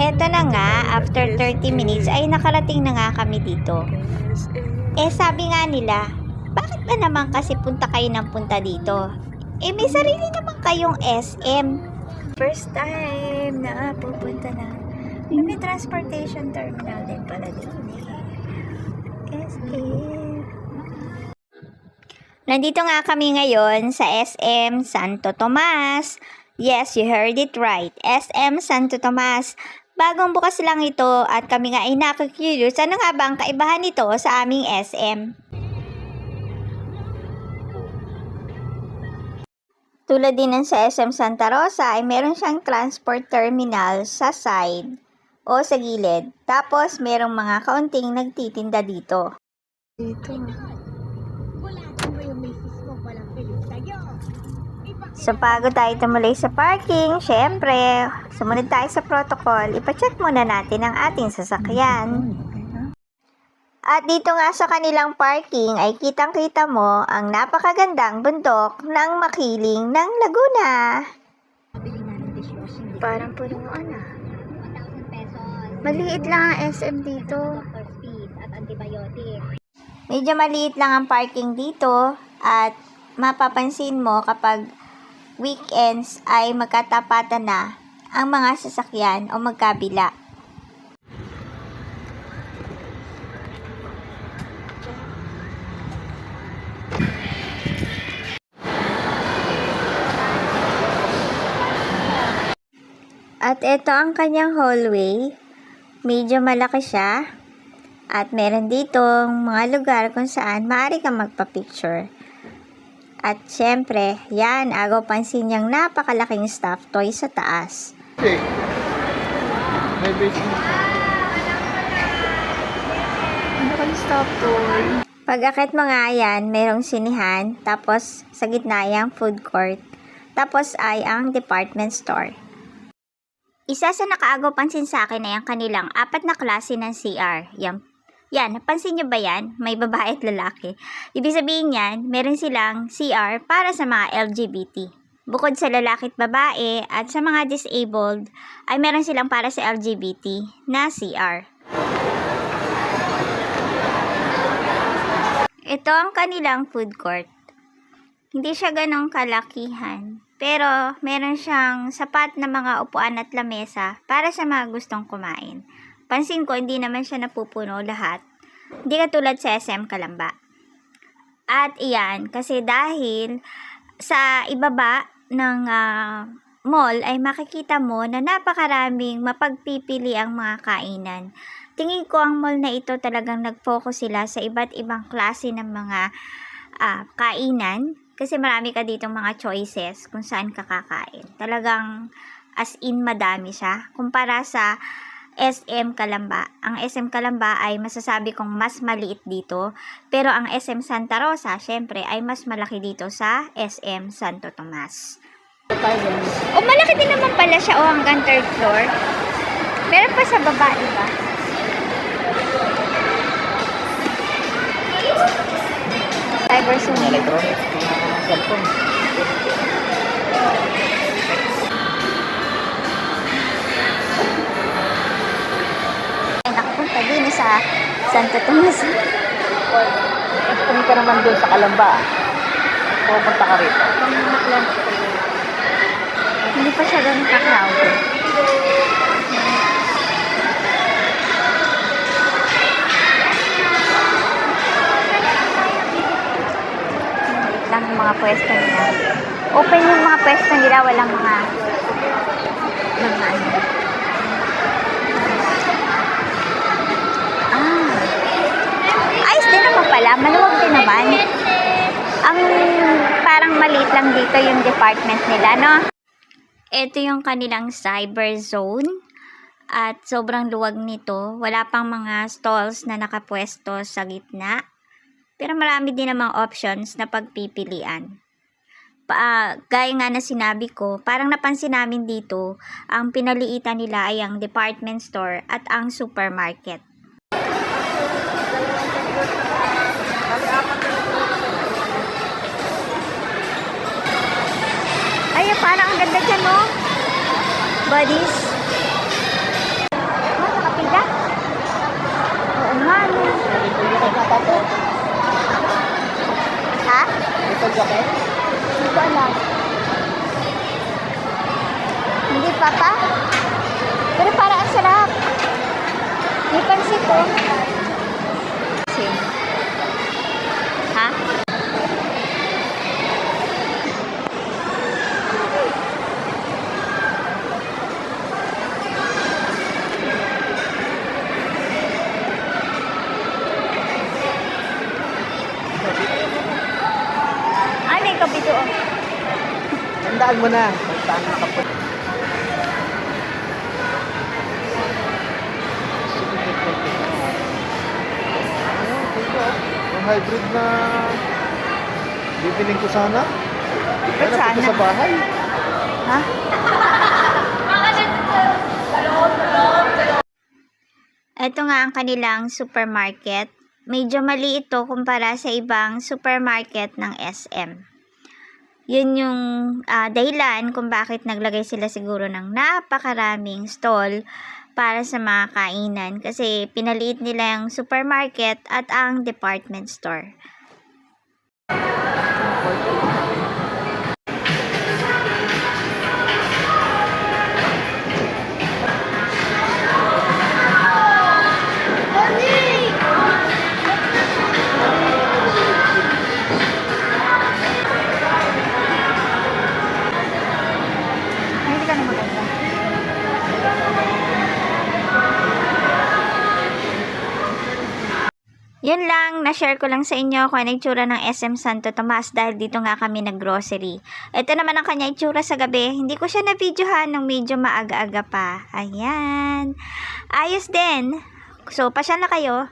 Eto na nga, after 30 minutes ay nakarating na nga kami dito. Eh sabi nga nila, bakit ba naman kasi punta kayo ng punta dito? Eh may sarili naman kayong SM. First time na pupunta na. Eh, may transportation terminal din pala dito. SM. Nandito nga kami ngayon sa SM Santo Tomas. Yes, you heard it right. SM Santo Tomas. Bagong bukas lang ito at kami nga ay nakakurious. Ano nga ba ang kaibahan nito sa aming SM? Tulad din ng sa SM Santa Rosa ay meron siyang transport terminal sa side o sa gilid. Tapos merong mga kaunting nagtitinda dito. Dito. So, bago tayo tumuloy sa parking, syempre, sumunod tayo sa protocol, ipacheck muna natin ang ating sasakyan. At dito nga sa kanilang parking ay kitang-kita mo ang napakagandang bundok ng makiling ng Laguna. Parang punuan ah. Maliit lang ang SM dito. Medyo maliit lang ang parking dito at mapapansin mo kapag weekends ay magkatapatan na ang mga sasakyan o magkabila. At ito ang kanyang hallway. Medyo malaki siya. At meron ditong mga lugar kung saan maaari kang magpa-picture. At syempre, yan, agaw pansin niyang napakalaking stuffed toy sa taas. Okay. May. Ano stuffed toy? Pag-akit mo nga yan, merong sinihan, tapos sa gitna ay ang food court, tapos ay ang department store. Isa sa nakaagaw pansin sa akin ay ang kanilang apat na klase ng CR. Yan, yan, napansin nyo ba yan? May babae at lalaki. Ibig sabihin yan, meron silang CR para sa mga LGBT. Bukod sa lalaki at babae at sa mga disabled, ay meron silang para sa LGBT na CR. Ito ang kanilang food court. Hindi siya ganong kalakihan. Pero meron siyang sapat na mga upuan at lamesa para sa mga gustong kumain. Pansin ko, hindi naman siya napupuno lahat. Hindi katulad sa SM Kalamba. At iyan, kasi dahil sa ibaba ng ah, mall ay makikita mo na napakaraming mapagpipili ang mga kainan. Tingin ko ang mall na ito talagang nag-focus sila sa iba't ibang klase ng mga ah, kainan kasi marami ka dito mga choices kung saan ka kakain. Talagang as in madami siya. Kumpara sa SM Kalamba. Ang SM Kalamba ay masasabi kong mas maliit dito. Pero ang SM Santa Rosa, syempre, ay mas malaki dito sa SM Santo Tomas. O, malaki din naman pala siya o hanggang third floor. Meron pa sa baba, di ba? Cyber Summit. Electronic. Mga cellphone. Sa Santo Tomas. Punta naman doon sa Kalamba. Pupunta ka rito. Hindi pa siya ganun. Maliit lang mga pwesto nila. Open yung mga pwesto nila, walang mga mga ano. Pala. Maluwag din naman. Ang parang maliit lang dito yung department nila, no? Ito yung kanilang cyber zone. At sobrang luwag nito. Wala pang mga stalls na nakapwesto sa gitna. Pero marami din namang options na pagpipilian. Pa, ah, gaya nga na sinabi ko, parang napansin namin dito, ang pinaliitan nila ay ang department store at ang supermarket. no? Buddies. Ah, nakapila. Oo nga, no? Ha? Ito jacket? Tandaan mo na. Tandaan mo kapag. Yung hybrid na bibiling ko sana. Ba't Hanap ko sana? sa bahay. Ha? Ito nga ang kanilang supermarket. Medyo mali ito kumpara sa ibang supermarket ng SM. Yun yung ah, dahilan kung bakit naglagay sila siguro ng napakaraming stall para sa mga kainan kasi pinaliit nila yung supermarket at ang department store. Yun lang, na-share ko lang sa inyo kung ano itsura ng SM Santo Tomas dahil dito nga kami nag-grocery. Ito naman ang kanya itsura sa gabi. Hindi ko siya na-videohan nung medyo maaga-aga pa. Ayan. Ayos din. So, pasya na kayo.